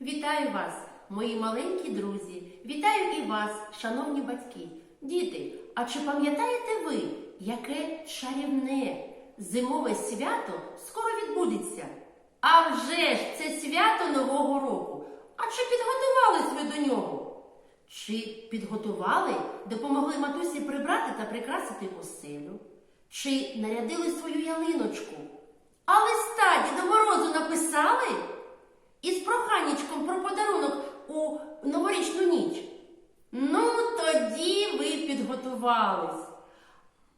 Вітаю вас, мої маленькі друзі! Вітаю і вас, шановні батьки! Діти, а чи пам'ятаєте ви, яке чарівне зимове свято скоро відбудеться? А вже ж це свято Нового року. А чи підготувались ви до нього? Чи підготували, допомогли матусі прибрати та прикрасити оселю? Чи нарядили свою ялиночку? А листа Діда Морозу написали? Із проханнячком про подарунок у новорічну ніч. Ну, тоді ви підготувались.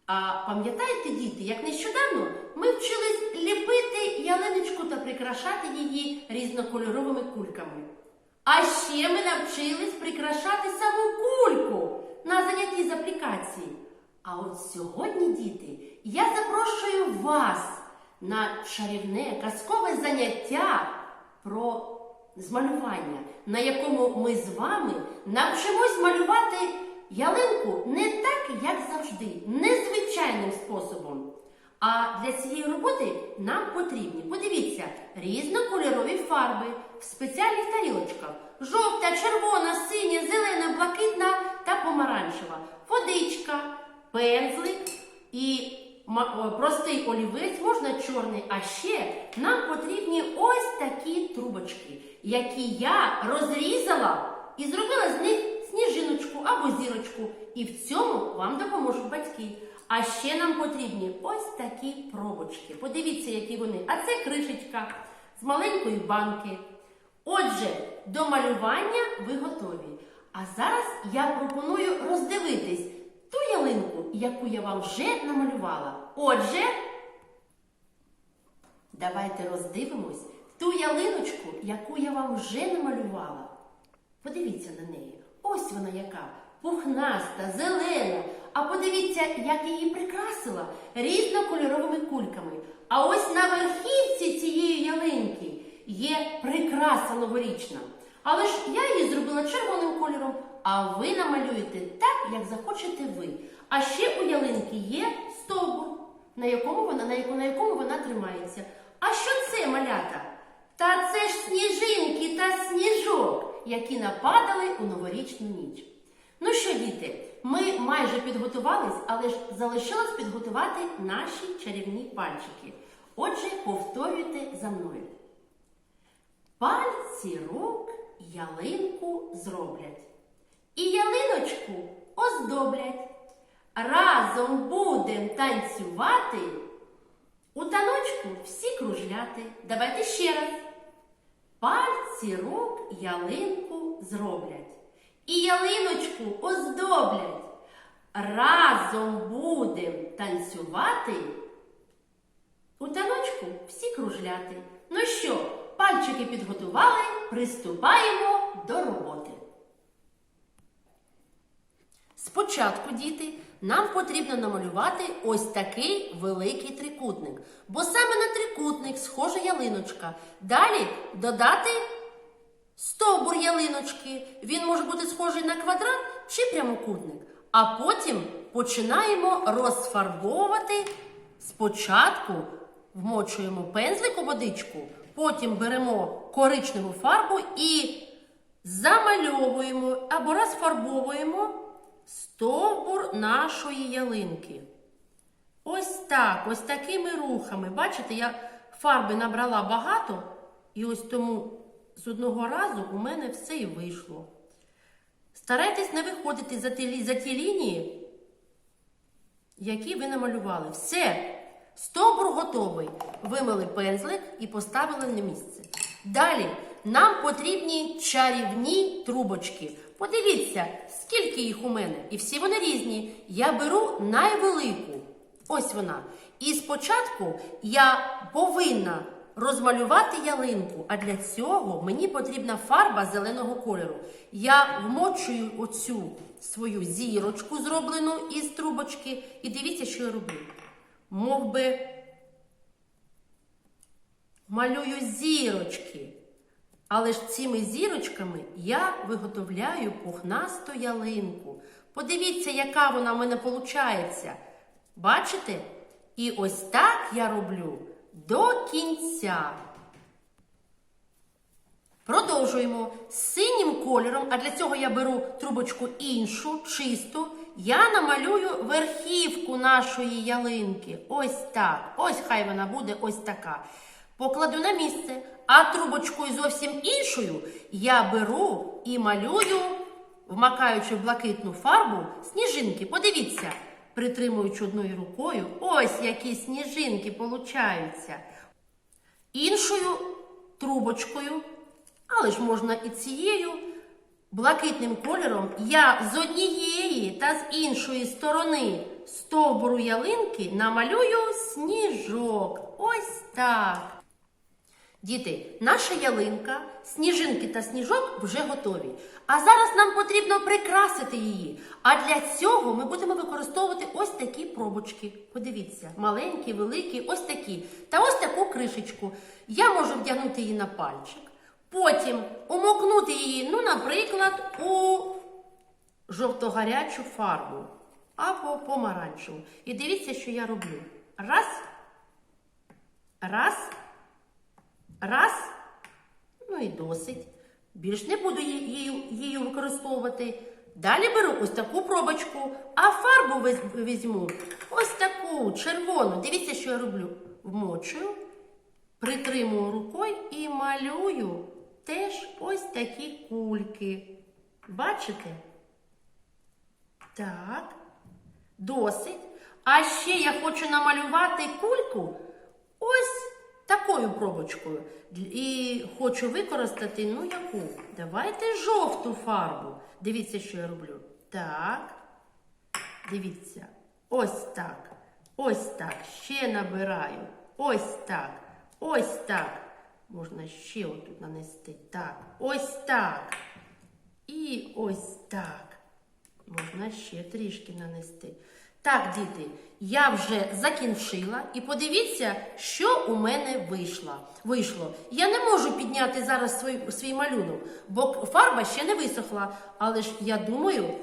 А пам'ятаєте, діти, як нещодавно ми вчились ліпити ялиночку та прикрашати її різнокольоровими кульками. А ще ми навчились прикрашати саму кульку на занятті з аплікації. А от сьогодні, діти, я запрошую вас на чарівне казкове заняття про змалювання, на якому ми з вами навчимось малювати ялинку не так, як завжди, незвичайним способом. А для цієї роботи нам потрібні, подивіться, різнокольорові фарби в спеціальних тарілочках: жовта, червона, синя, зелена, блакитна та помаранчева, водичка, пензлик і простий олівець, можна чорний. А ще нам потрібні ось такі трубочки, які я розрізала і зробила з них сніжиночку або зірочку. І в цьому вам допоможуть батьки. А ще нам потрібні ось такі пробочки. Подивіться, які вони. А це кришечка з маленької банки. Отже, до малювання ви готові. А зараз я пропоную роздивитись ту ялинку, яку я вам вже намалювала. Отже, давайте роздивимось ту ялиночку, яку я вам вже намалювала. Подивіться на неї. Ось вона яка пухнаста, зелена. А подивіться, як її прикрасила різнокольоровими кульками. А ось на верхівці цієї ялинки є прикраса новорічна. Але ж я її зробила червоним кольором, а ви намалюєте так, як захочете ви. А ще у ялинки є стовбур, на якому вона, на яку- на якому вона тримається. А що це малята? Та це ж сніжинки та сніжок, які нападали у новорічну ніч. Ну що, діти, ми майже підготувались, але ж залишилось підготувати наші чарівні пальчики. Отже, повторюйте за мною. Пальці рук ялинку зроблять. І ялиночку оздоблять. Разом будем танцювати. У таночку всі кружляти. Давайте ще раз. Пальці рук ялинку зроблять. І ялиночку оздоблять. Разом будем танцювати. У таночку всі кружляти. Ну що, пальчики підготували, приступаємо до роботи. Спочатку, діти, нам потрібно намалювати ось такий великий трикутник, бо саме на трикутник схожа ялиночка. Далі додати стовбур ялиночки. Він може бути схожий на квадрат чи прямокутник. А потім починаємо розфарбовувати. Спочатку вмочуємо пензлик у водичку, потім беремо коричневу фарбу і замальовуємо або розфарбовуємо стовбур нашої ялинки. Ось так, ось такими рухами. Бачите, я фарби набрала багато, і ось тому з одного разу у мене все і вийшло. Старайтесь не виходити за ті, за ті лінії, які ви намалювали. Все, стовбур готовий. Вимили пензлик і поставили на місце. Далі нам потрібні чарівні трубочки. Подивіться, скільки їх у мене, і всі вони різні. Я беру найвелику. Ось вона. І спочатку я повинна розмалювати ялинку, а для цього мені потрібна фарба зеленого кольору. Я вмочую оцю свою зірочку, зроблену із трубочки, і дивіться, що я роблю. Мов би малюю зірочки. Але ж цими зірочками я виготовляю пухнасту ялинку. Подивіться, яка вона в мене виходить. Бачите? І ось так я роблю до кінця. Продовжуємо. з синім кольором, а для цього я беру трубочку іншу, чисту. Я намалюю верхівку нашої ялинки. Ось так. Ось хай вона буде ось така. Покладу на місце, а трубочкою зовсім іншою я беру і малюю, вмакаючи в блакитну фарбу, сніжинки. Подивіться, притримуючи одною рукою, ось які сніжинки получаються. Іншою трубочкою, але ж можна і цією блакитним кольором я з однієї та з іншої сторони стовбуру ялинки намалюю сніжок. Ось так. Діти, наша ялинка, сніжинки та сніжок вже готові. А зараз нам потрібно прикрасити її. А для цього ми будемо використовувати ось такі пробочки. Подивіться, маленькі, великі, ось такі. Та ось таку кришечку. Я можу вдягнути її на пальчик. Потім умокнути її, ну, наприклад, у жовто-гарячу фарбу або помаранчеву. І дивіться, що я роблю. Раз. Раз. Раз. Ну і досить. Більш не буду її, використовувати. Далі беру ось таку пробочку, а фарбу візьму ось таку червону. Дивіться, що я роблю. Вмочую, притримую рукою і малюю теж ось такі кульки. Бачите? Так. Досить. А ще я хочу намалювати кульку ось такою пробочкою. І хочу використати, ну яку? Давайте жовту фарбу. Дивіться, що я роблю. Так. Дивіться. Ось так. Ось так. Ще набираю. Ось так. Ось так. Можна ще отут нанести. Так. Ось так. І ось так. Можна ще трішки нанести. Так, діти, я вже закінчила. І подивіться, що у мене вийшло. вийшло. Я не можу підняти зараз свій, свій малюнок, бо фарба ще не висохла. Але ж я думаю,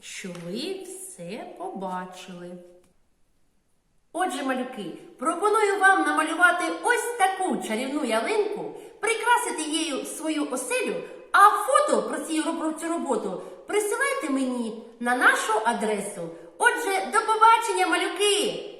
що ви все побачили. Отже, малюки, пропоную вам намалювати ось таку чарівну ялинку, прикрасити її свою оселю, а фото про цю, роботу присилайте мені на нашу адресу. Отже, до побачення, малюки!